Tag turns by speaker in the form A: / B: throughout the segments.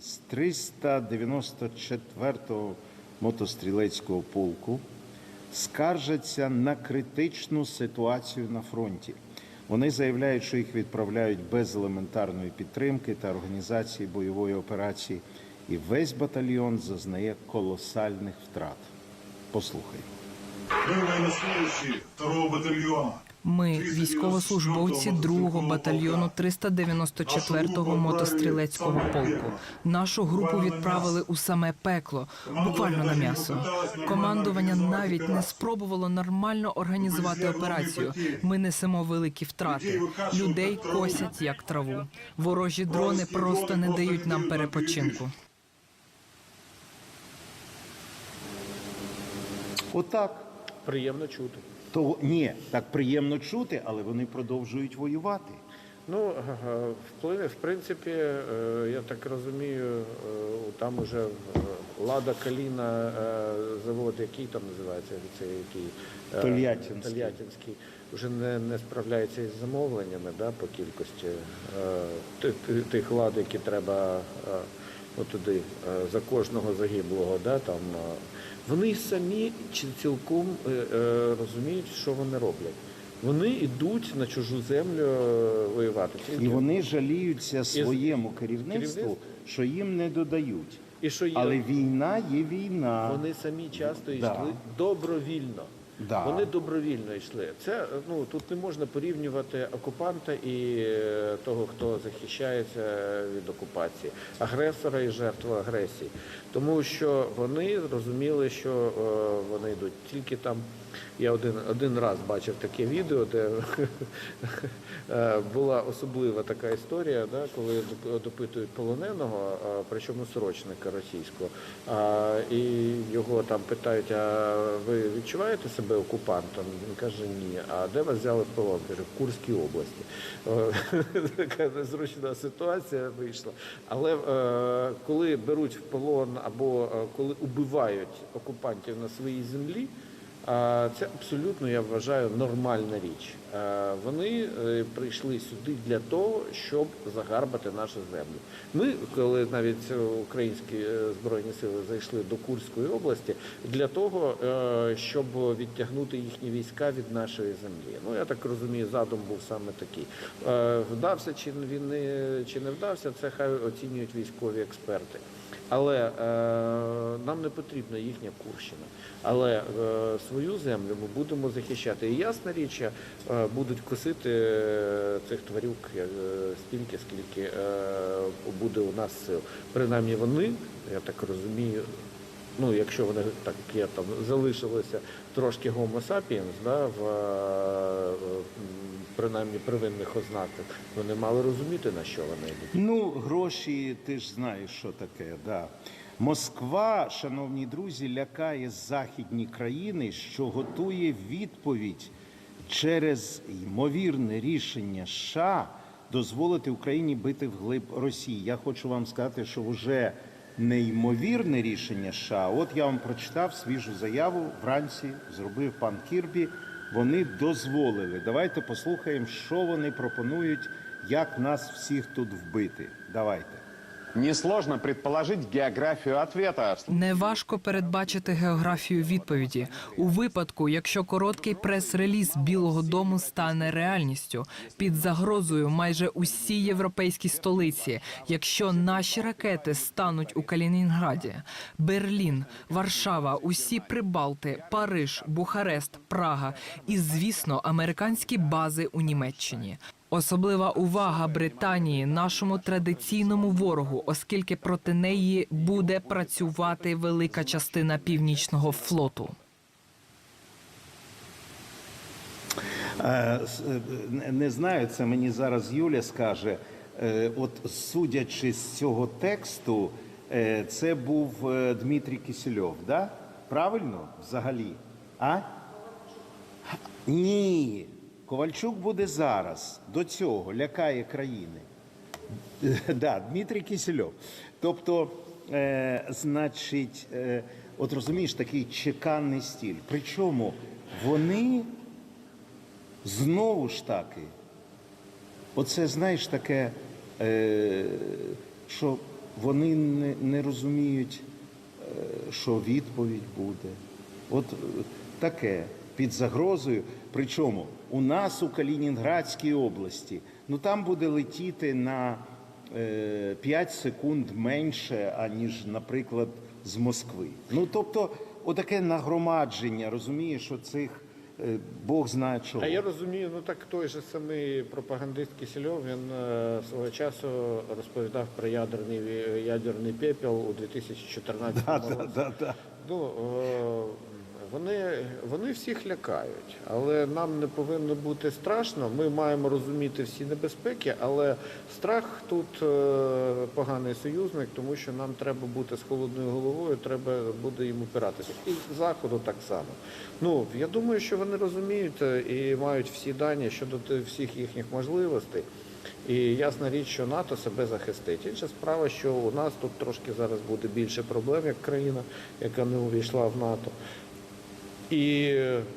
A: з 394-го мотострілецького полку скаржаться на критичну ситуацію на фронті. Вони заявляють, що їх відправляють без елементарної підтримки та організації бойової операції, і весь батальйон зазнає колосальних втрат. Послухай.
B: Мы военнослужащие второго батальона.
C: Ми, військовослужбовці 2-го батальйону 394-го мотострілецького полку. Нашу групу відправили у саме пекло, буквально на м'ясо. Командування навіть не спробувало нормально організувати операцію. Ми несемо великі втрати. Людей косять як траву. Ворожі дрони просто не дають нам перепочинку.
A: Отак.
D: Приємно чути.
A: То ні, так приємно чути, але вони продовжують воювати.
D: Ну, е, вплине, в принципі, е, я так розумію, е, там уже Лада Каліна е, завод, який там називається, цей який е,
A: Тольяттинський.
D: Тольяттинський, вже не, не справляється із замовленнями да, по кількості е, ти- ти- тих лад, які треба е, туди е, за кожного загиблого. Да, там, е. Вони самі цілком е, е, розуміють, що вони роблять. Вони йдуть на чужу землю е, воювати.
A: І вони жаліються своєму керівництву? що їм не додають.
D: і що є,
A: Але війна є війна.
D: вони самі часто йшли
A: Да.
D: добровільно.
A: Да.
D: Вони добровільно йшли. Це ну тут не можна порівнювати окупанта і е, того, хто захищається від окупації, агресора і жертву агресії, тому що вони розуміли, що е, вони йдуть тільки там. Я один один раз бачив таке відео, де е, була особлива така історія, да, коли допитують полоненого, причому срочника російського, і його там питають: а ви відчуваєте себе окупантом? Він каже, ні. А де вас взяли в полон? Каже, в Курській області. Е, Така незручна ситуація вийшла. Але е, коли беруть в полон або е, коли убивають окупантів на своїй землі. Це абсолютно, я вважаю, нормальна річ. Вони е, прийшли сюди для того, щоб загарбати нашу землю. Ми, коли навіть українські е, збройні сили зайшли до Курської області, для того, е, щоб відтягнути їхні війська від нашої землі. Ну я так розумію, задум був саме такий. Вдався чи він чи не вдався, це хай оцінюють військові експерти. Але е, нам не потрібна їхня Курщина. Але е, свою землю ми будемо захищати. І ясна річ, е, будуть косити е, цих тварюк е, стільки, скільки е, буде у нас сил. Принаймні вони, я так розумію, ну якщо вони так є там залишилося трошки гомо сапіенс, да, в е, принаймні первинних ознаках, вони мали розуміти на що вони йдуть.
A: Ну, гроші, ти ж знаєш, що таке. Да. Москва, шановні друзі, лякає західні країни, що готує відповідь через ймовірне рішення США дозволити Україні бити вглиб Росії. Я хочу вам сказати, що вже неймовірне рішення США. От я вам прочитав свіжу заяву вранці, зробив пан Кірбі. Вони дозволили. Давайте послухаємо, що вони пропонують, як нас всіх тут вбити. Давайте.
E: Несложно предположить географию ответа.
C: Неважко передбачити географію відповіді у випадку, якщо короткий прес-реліз Білого Дому стане реальністю під загрозою майже усі європейські столиці, якщо наші ракети стануть у Калінінграді, Берлін, Варшава, усі Прибалти, Париж, Бухарест, Прага і, звісно, американські бази у Німеччині. Особлива увага Британії нашому традиційному ворогу, оскільки проти неї буде працювати велика частина північного флоту.
A: Е, е, не- знаю, це мені зараз Юля скаже. Е, От судячи з цього тексту, це був Дмитрій Кисельов, да? Правильно? Взагалі? А? Ні. Ковальчук буде зараз. До цього лякає країни. Да, Дмитрій Кисельов. Тобто, е, значить, е, от розумієш, такий чеканний стіль. Причому вони знову ж таки, оце знаєш таке, е, що вони не, не розуміють, е, що відповідь буде. От е, таке під загрозою. Причому у нас у Калінінградській області, ну там буде летіти на е, 5 секунд менше, аніж, наприклад, з Москви. Ну тобто, отаке нагромадження, розумієш, що цих е, Бог знає чого.
D: А я розумію, ну так той же самий пропагандист Кисельов, він е, свого часу розповідав про ядерний ядерний пепел у 2014
A: Да,
D: році.
A: да, да, да.
D: Ну, е, вони, вони всіх лякають, але нам не повинно бути страшно. Ми маємо розуміти всі небезпеки, але страх тут е, поганий союзник, тому що нам треба бути з холодною головою, треба буде йому опиратися. І заходу так само. Ну я думаю, що вони розуміють е, і мають всі дані щодо всіх їхніх можливостей. І ясна річ, що НАТО себе захистить. Інша справа, що у нас тут трошки зараз буде більше проблем, як країна, яка не увійшла в НАТО. І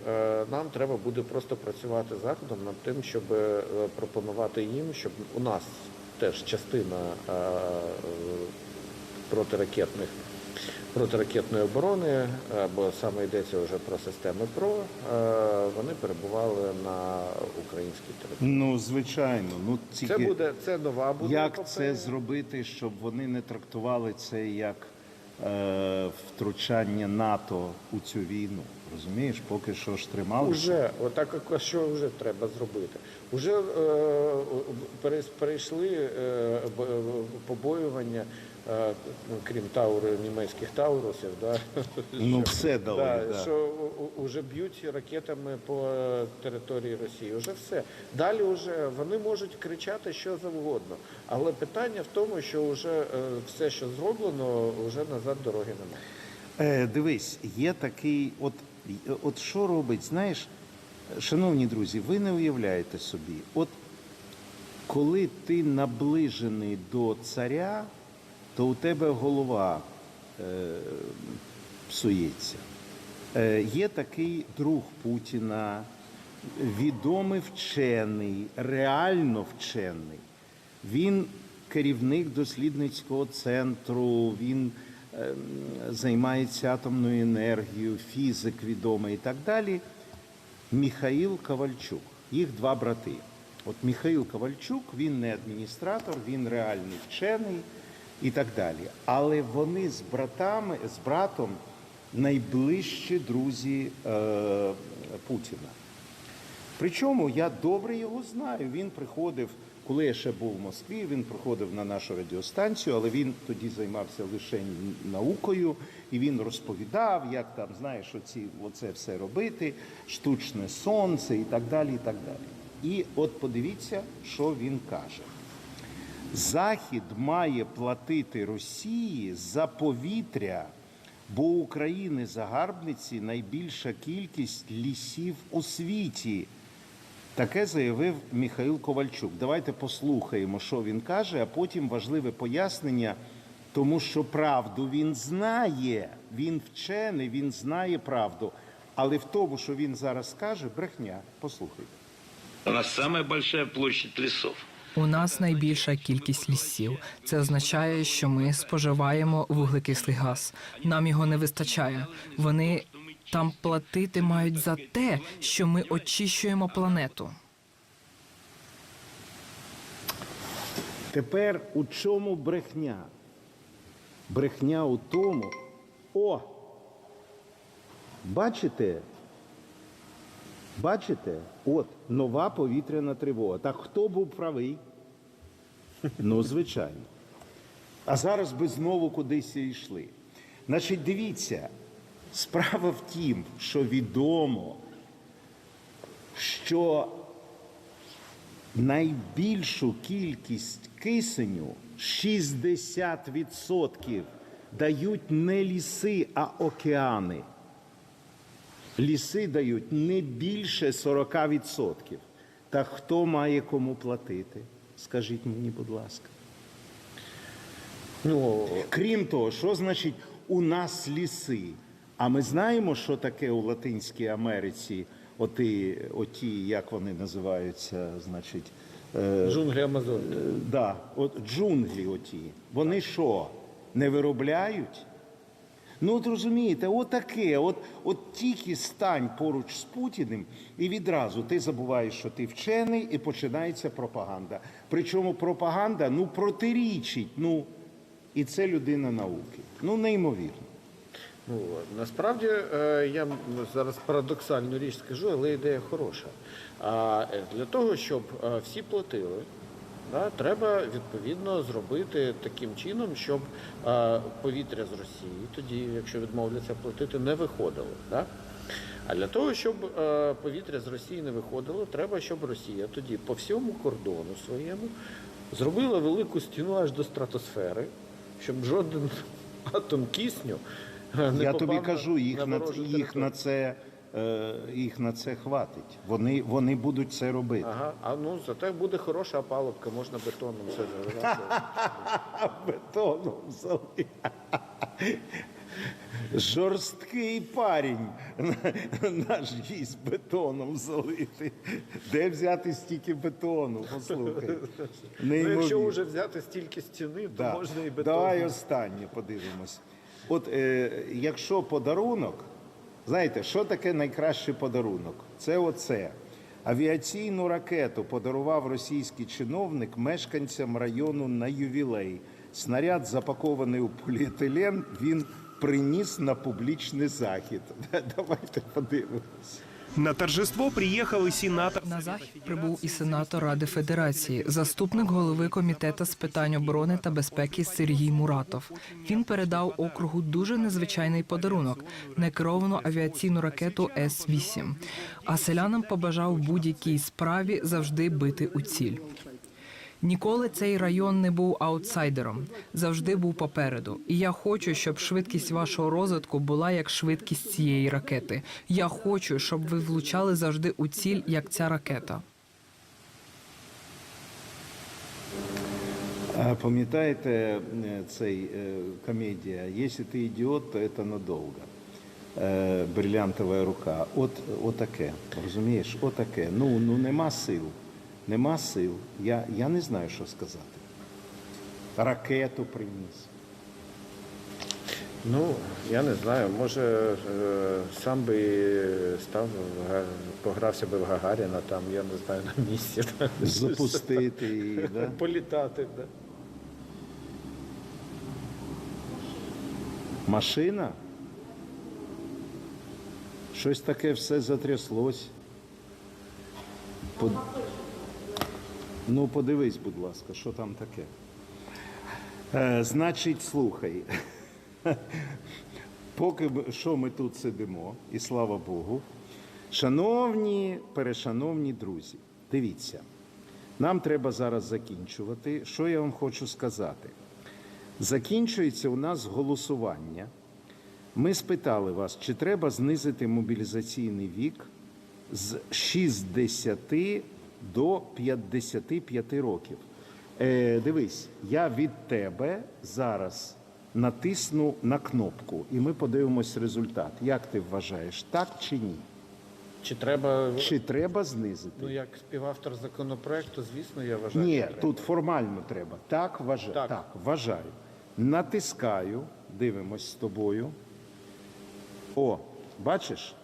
D: е, нам треба буде просто працювати з заходом над тим, щоб е, пропонувати їм, щоб у нас теж частина е, протиракетних протиракетної оборони, або саме йдеться вже про системи ПРО, вони перебували на українській території.
A: Ну, звичайно, ну тільки
D: Це буде це нова буде
A: як
D: епопея.
A: це зробити, щоб вони не трактували це як е, втручання НАТО у цю війну. Розумієш, поки що ж трималися.
D: Уже, отак, а що вже треба зробити? Уже е, перейшли е, побоювання, е, крім тауру, німецьких таурусів, да?
A: Ну, все дали,
D: да,
A: да.
D: що уже б'ють ракетами по території Росії. Уже все. Далі вже вони можуть кричати що завгодно. Але питання в тому, що вже е, все, що зроблено, вже назад дороги немає.
A: Е, дивись, є такий, от, от що робить, знаєш, шановні друзі, ви не уявляєте собі, от коли ти наближений до царя, то у тебе голова е, псується. Е, є такий друг Путіна, відомий вчений, реально вчений. Він керівник дослідницького центру, він займається атомною енергією, фізик відомий і так далі. Міхаїл Ковальчук. Їх два брати. От Міхаїл Ковальчук, він не адміністратор, він реальний вчений і так далі. Але вони з братами, з братом найближчі друзі е, Путіна. Причому я добре його знаю. Він приходив, коли я ще був в Москві, він приходив на нашу радіостанцію, але він тоді займався лише наукою, і він розповідав, як там, знаєш, оці, оце все робити, штучне сонце і так далі. І так далі. І от подивіться, що він каже. Захід має платити Росії за повітря, бо України загарбниці найбільша кількість лісів у світі. Таке заявив Михайло Ковальчук. Давайте послухаємо, що він каже, а потім важливе пояснення, тому що правду він знає. Він вчений, він знає правду. Але в тому, що він зараз каже, брехня. Послухайте.
F: У нас самая большая площадь лесов.
C: У нас найбільша кількість лісів. Це означає, що ми споживаємо вуглекислий газ. Нам його не вистачає. Вони там платити мають за те, що ми очищуємо планету.
A: Тепер у чому брехня? Брехня у тому. О! Бачите? Бачите? От нова повітряна тривога. Так хто був правий? Ну, звичайно. А зараз би знову кудись йшли. Значить, дивіться, справа в тім, що відомо, що найбільшу кількість кисеню 60% дають не ліси, а океани. Ліси дають не більше 40%. Та хто має кому платити? Скажіть мені, будь ласка.
D: Ну
A: Крім того, що значить у нас ліси? А ми знаємо, що таке у Латинській Америці, оті, оті як вони називаються, значить,
D: Джунглі Амазонки.
A: Е, Да, от джунглі оті. Вони що, не виробляють? Ну, от розумієте, отаке, от, от тільки стань поруч з Путіним, і відразу ти забуваєш, що ти вчений, і починається пропаганда. Причому пропаганда ну протирічить. Ну, і це людина науки. Ну, неймовірно.
D: Ну, насправді е, я зараз парадоксальну річ скажу, але ідея хороша. А е, для того, щоб е, всі платили, да, треба відповідно зробити таким чином, щоб повітря з Росії, тоді, якщо відмовляться платити, не виходило. Да? А для того, щоб повітря з Росії не виходило, треба, щоб Росія тоді по всьому кордону своєму зробила велику стіну аж до стратосфери, щоб жоден атом кисню не
A: Я тобі кажу, їх
D: на
A: на, їх на це. е, Їх на це хватить. Вони, вони будуть це робити.
D: Ага, а ну зате буде хороша опалубка, можна бетоном все заливати.
A: Бетоном взяли. Жорсткий парень наш гість бетоном залити. Де взяти стільки бетону? Послухай.
D: Ну, якщо вже взяти стільки стіни, то
A: Да.
D: можна і бетон.
A: Давай останнє подивимось. От е, якщо подарунок, знаєте, що таке найкращий подарунок? Це оце. Авіаційну ракету подарував російський чиновник мешканцям району на ювілей. Снаряд, запакований у поліетилен, він приніс на публічний захід. Давайте подивимось.
G: На торжество приїхав і сенатор.
C: На захід прибув і сенатор Ради Федерації, заступник голови комітету з питань оборони та безпеки Сергій Муратов. Він передав округу дуже незвичайний подарунок некеровану авіаційну ракету С-8. А селянам побажав будь-якій справі завжди бити у ціль. Ніколи цей район не був аутсайдером, завжди був попереду. І я хочу, щоб швидкість вашого розвитку була як швидкість цієї ракети. Я хочу, щоб ви влучали завжди у ціль, як ця ракета.
A: Пам'ятаєте е, цей е, комедія «Якщо ти ідіот, то це надовго». Е, Брилянтова рука. От отаке. Розумієш? Отаке. Ну, ну нема сил. Нема сил. Я, я не знаю, що сказати. Ракету приніс.
D: Ну, я не знаю, може е, сам би став, погрався би в Гагаріна, там, я не знаю, на місці.
A: Запустити її, да?
D: Політати, да.
A: Машина? Щось таке все затряслось. Под... Ну, подивись, будь ласка, що там таке. Е, значить, слухай. Поки що ми тут сидимо, і слава Богу, шановні, перешановні друзі, дивіться, нам треба зараз закінчувати. Що я вам хочу сказати? Закінчується у нас голосування. Ми спитали вас, чи треба знизити мобілізаційний вік з 60 до 55 років. Е, дивись, я від тебе зараз натисну на кнопку, і ми подивимось результат. Як ти вважаєш, так чи ні?
D: Чи треба,
A: Чи треба знизити?
D: ну як співавтор законопроекту, звісно, я вважаю.
A: Ні,
D: що
A: тут формально треба. Так, вважаю.
D: Так.
A: Так. вважаю. Натискаю, дивимось з тобою. О, бачиш?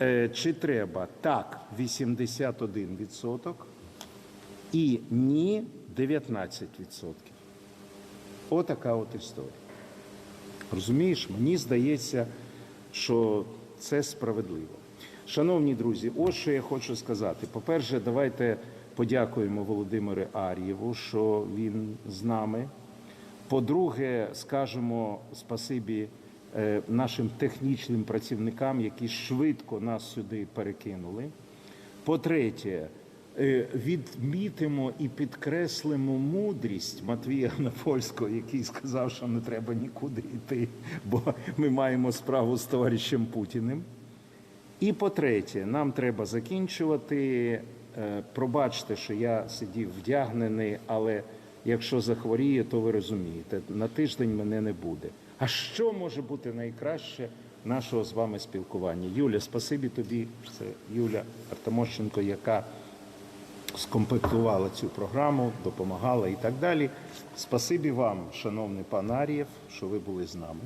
A: Е, чи треба так 81% і ні 19%. Отака от історія. Розумієш, мені здається, що це справедливо. Шановні друзі, ось що я хочу сказати. По-перше, давайте подякуємо Володимиру Ар'єву, що він з нами. По-друге, скажемо спасибі нашим технічним працівникам, які швидко нас сюди перекинули. По-третє, е, відмітимо і підкреслимо мудрість Матвія Напольського, який сказав, що не треба нікуди йти, бо ми маємо справу з товаришем Путіним. І по-третє, нам треба закінчувати. Е, Пробачте, що я сидів вдягнений, але якщо захворіє, то ви розумієте, на тиждень мене не буде. А що може бути найкраще нашого з вами спілкування? Юля, спасибі тобі. Це Юля Артамощенко, яка скомплектувала цю програму, допомагала і так далі. Спасибі вам, шановний пан Арієв, що ви були з нами.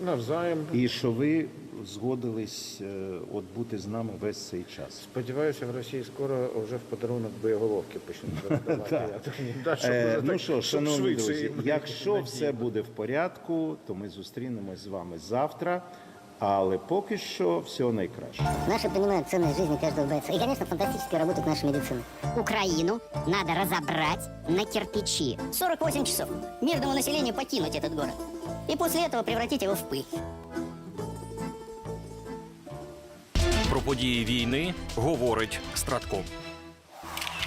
D: Навзаєм.
A: І що ви згодились е, от бути з нами весь цей час.
D: Сподіваюся, в Росії скоро вже в подарунок боєголовки почнуть передавати. Я думаю, да, щоб
A: Е,
D: вже
A: ну
D: так-
A: що,
D: щоб
A: шановні
D: швидше
A: друзі,
D: їм
A: якщо все буде в порядку, то ми зустрінемось з вами завтра. Але поки що всього найкраще.
H: Наши понимают ценность жизни каждого бойца. И, конечно, фантастически работает наша медицина.
I: Украину надо разобрать на кирпичи. 48 часов. Мирному населению покинуть этот город. И после этого превратить его в пыль.
J: Про події війни говорить Стратко.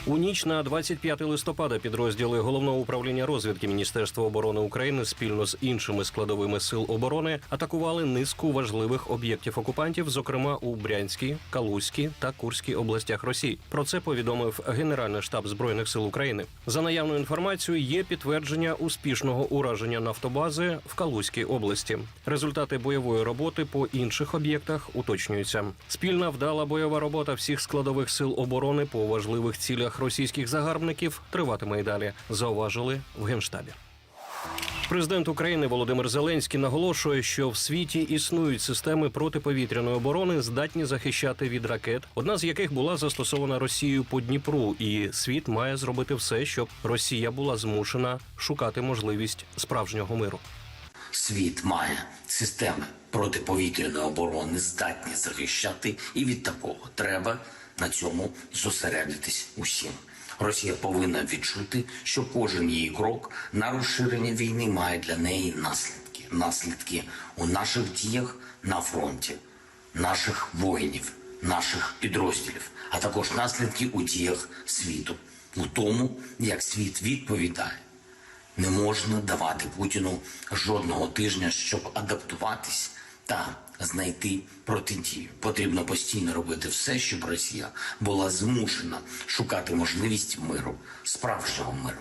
J: У ніч на 25 листопада підрозділи головного управління розвідки Міністерства оборони України спільно з іншими складовими сил оборони атакували низку важливих об'єктів окупантів, зокрема у Брянській, Калузькій та Курській областях Росії. Про це повідомив Генеральний штаб збройних сил України. За наявною інформацією, є підтвердження успішного ураження нафтобази в Калузькій області. Результати бойової роботи по інших об'єктах уточнюються. Спільна вдала бойова робота всіх складових сил оборони по важливих цілях російських загарбників триватиме й далі. Зауважили в генштабі. Президент України Володимир Зеленський наголошує, що в світі існують системи протиповітряної оборони, здатні захищати від ракет, одна з яких була застосована Росією по Дніпру, і світ має зробити все, щоб Росія була змушена шукати можливість справжнього миру.
K: Світ має системи протиповітряної оборони, здатні захищати, і від такого треба на цьому зосередитись усім. Росія повинна відчути, що кожен її крок на розширення війни має для неї наслідки. Наслідки у наших діях на фронті, наших воїнів, наших підрозділів, а також наслідки у діях світу, у тому, як світ відповідає не можна давати Путіну жодного тижня, щоб адаптуватись та знайти протидію. Потрібно постійно робити все, щоб Росія була змушена шукати можливість миру, справжнього миру.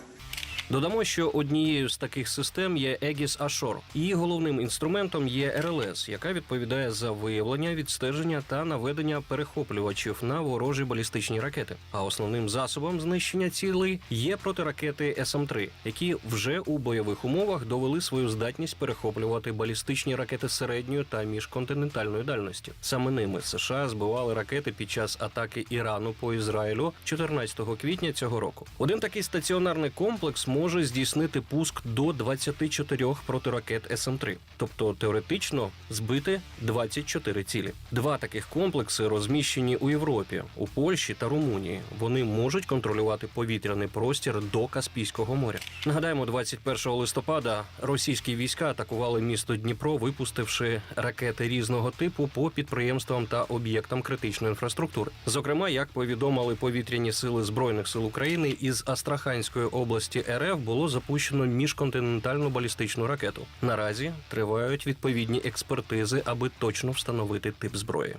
J: Додамо, що однією з таких систем є Егіс Ашор. Її головним інструментом є РЛС, яка відповідає за виявлення, відстеження та наведення перехоплювачів на ворожі балістичні ракети. А основним засобом знищення цілей є протиракети СМ-3, які вже у бойових умовах довели свою здатність перехоплювати балістичні ракети середньої та міжконтинентальної дальності. Саме ними США збивали ракети під час атаки Ірану по Ізраїлю 14 квітня цього року. Один такий стаціонарний комплекс може здійснити пуск до 24 протиракет СМ-3, тобто теоретично збити 24 цілі. Два таких комплекси розміщені у Європі, у Польщі та Румунії. Вони можуть контролювати повітряний простір до Каспійського моря. Нагадаємо, 21 листопада російські війська атакували місто Дніпро, випустивши ракети різного типу по підприємствам та об'єктам критичної інфраструктури. Зокрема, як повідомили повітряні сили збройних сил України із Астраханської області РФ було запущено міжконтинентальну балістичну ракету. Наразі тривають відповідні експертизи, аби точно встановити тип зброї.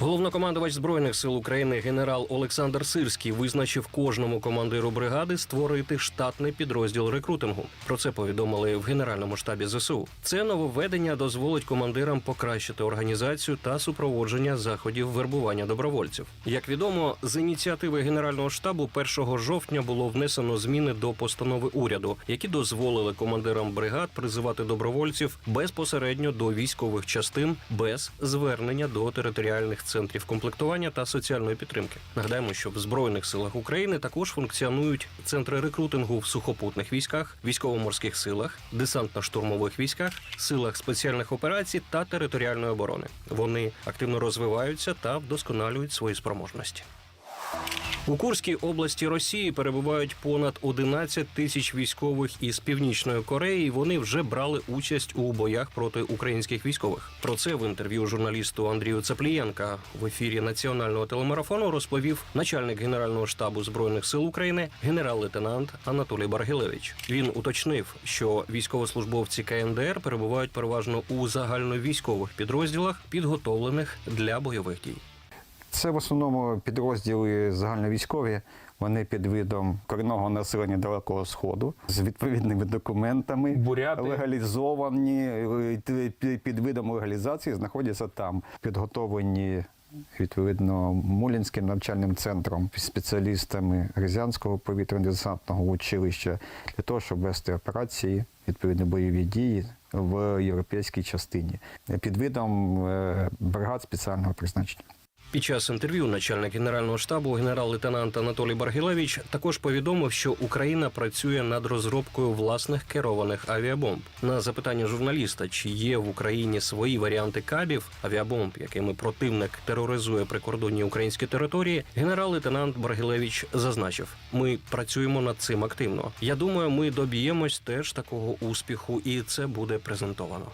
J: Головнокомандувач збройних сил України генерал Олександр Сирський визначив кожному командиру бригади створити штатний підрозділ рекрутингу. Про це повідомили в генеральному штабі ЗСУ. Це нововведення дозволить командирам покращити організацію та супроводження заходів вербування добровольців. Як відомо, з ініціативи генерального штабу 1 жовтня було внесено зміни до постанови уряду, які дозволили командирам бригад призивати добровольців безпосередньо до військових частин без звернення до територіальних центрів комплектування та соціальної підтримки. Нагадаємо, що в збройних силах України також функціонують центри рекрутингу в сухопутних військах, військово-морських силах, десантно-штурмових військах, силах спеціальних операцій та територіальної оборони. Вони активно розвиваються та вдосконалюють свої спроможності. У Курській області Росії перебувають понад 11 тисяч військових із північної Кореї. Вони вже брали участь у боях проти українських військових. Про це в інтерв'ю журналісту Андрію Цаплієнка в ефірі національного телемарафону розповів начальник генерального штабу збройних сил України генерал-лейтенант Анатолій Баргілевич. Він уточнив, що військовослужбовці КНДР перебувають переважно у загальновійськових підрозділах, підготовлених для бойових дій.
L: Це в основному підрозділи загальновійськові. Вони під видом корінного населення Далекого Сходу з відповідними документами
G: Буряти.
L: легалізовані е, під видом легалізації знаходяться там, підготовлені відповідно Мулінським навчальним центром, спеціалістами Рязанського повітряно-десантного училища для того, щоб вести операції, відповідно бойові дії в європейській частині під видом е, бригад спеціального призначення.
J: Під час інтерв'ю начальник генерального штабу генерал-лейтенант Анатолій Баргілевич також повідомив, що Україна працює над розробкою власних керованих авіабомб. На запитання журналіста, чи є в Україні свої варіанти кабів авіабомб, якими противник тероризує прикордонні українські території, генерал-лейтенант Баргілевич зазначив: ми працюємо над цим активно. Я думаю, ми доб'ємось теж такого успіху, і це буде презентовано.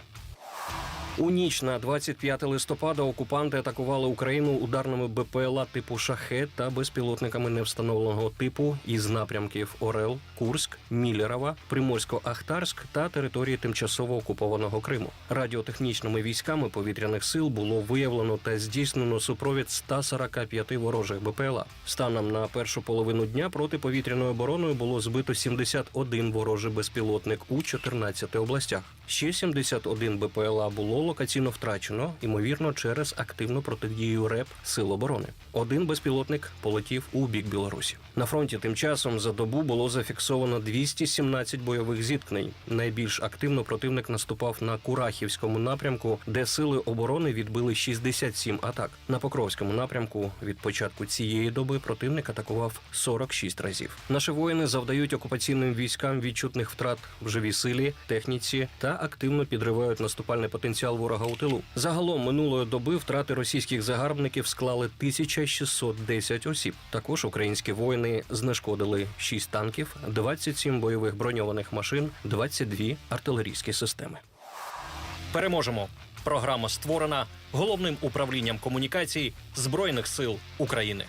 J: У ніч на 25 листопада окупанти атакували Україну ударними БПЛА типу Шахет та безпілотниками невстановленого типу із напрямків Орел, Курськ, Мілєрова, Приморсько-Ахтарськ та території тимчасово окупованого Криму. Радіотехнічними військами повітряних сил було виявлено та здійснено супровід 145 ворожих БПЛА. Станом на першу половину дня протиповітряною обороною було збито 71 ворожий безпілотник у 14 областях. Ще 71 БПЛА було локаційно втрачено, ймовірно, через активну протидію РЕП Сил оборони. Один безпілотник полетів у бік Білорусі. На фронті тим часом за добу було зафіксовано 217 бойових зіткнень. Найбільш активно противник наступав на Курахівському напрямку, де сили оборони відбили 67 атак. На Покровському напрямку від початку цієї доби противник атакував 46 разів. Наші воїни завдають окупаційним військам відчутних втрат в живій силі, техніці та активно підривають наступальний потенціал ворога у тилу. Загалом минулої доби втрати російських загарбників склали 1610 осіб. Також українські воїни знешкодили 6 танків, 27 бойових броньованих машин, 22 артилерійські системи. Переможемо. Програма створена головним управлінням комунікацій Збройних сил України.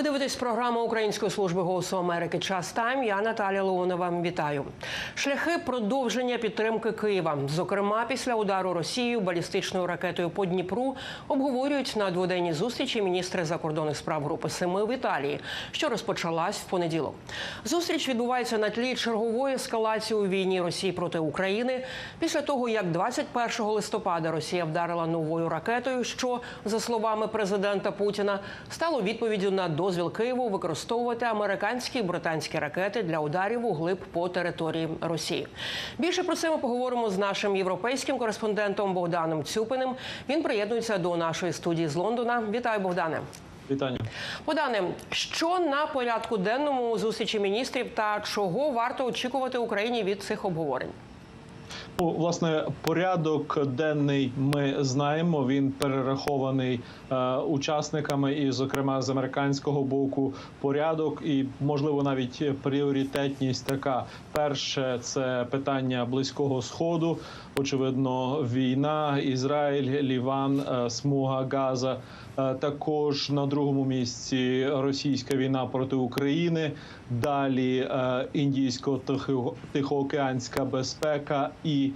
M: Ви дивитесь програму Української служби голосу Америки Час Тайм. Я Наталя Леонова. Вітаю. Шляхи продовження підтримки Києва, зокрема після удару Росією балістичною ракетою по Дніпру, обговорюють на дводенній зустрічі міністри закордонних справ Групи Семи в Італії, що розпочалась в понеділок. Зустріч відбувається на тлі чергової ескалації у війні Росії проти України після того, як 21 листопада Росія вдарила новою ракетою, що за словами президента Путіна стало відповіддю на дозвіл Києву використовувати американські і британські ракети для ударів у глиб по території Росії. Більше про це ми поговоримо з нашим європейським кореспондентом Богданом Цюпиним. Він приєднується до нашої студії з Лондона. Вітаю, Богдане.
N: Вітання.
M: Богдане, що на порядку денному зустрічі міністрів та чого варто очікувати Україні від цих обговорень?
N: Ну, власне, порядок денний ми знаємо. Він перерахований е, учасниками, і, зокрема, з американського боку порядок, і можливо навіть пріоритетність така: перше це питання близького сходу. Очевидно, війна, Ізраїль, Ліван, е, смуга Газа. Е, Також на другому місці російська війна проти України. Далі е, індійсько-тихоокеанська безпека, і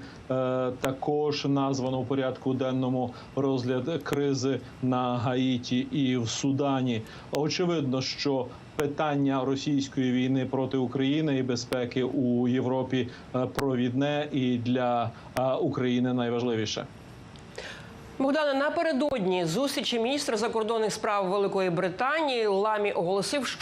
N: також названо у порядку денному розгляд кризи на Гаїті і в Судані. Очевидно, що питання російської війни проти України і безпеки у Європі е, провідне і для е, України найважливіше.
M: Богдане, напередодні зустрічі міністра закордонних справ Великої Британії Ламі оголосив, що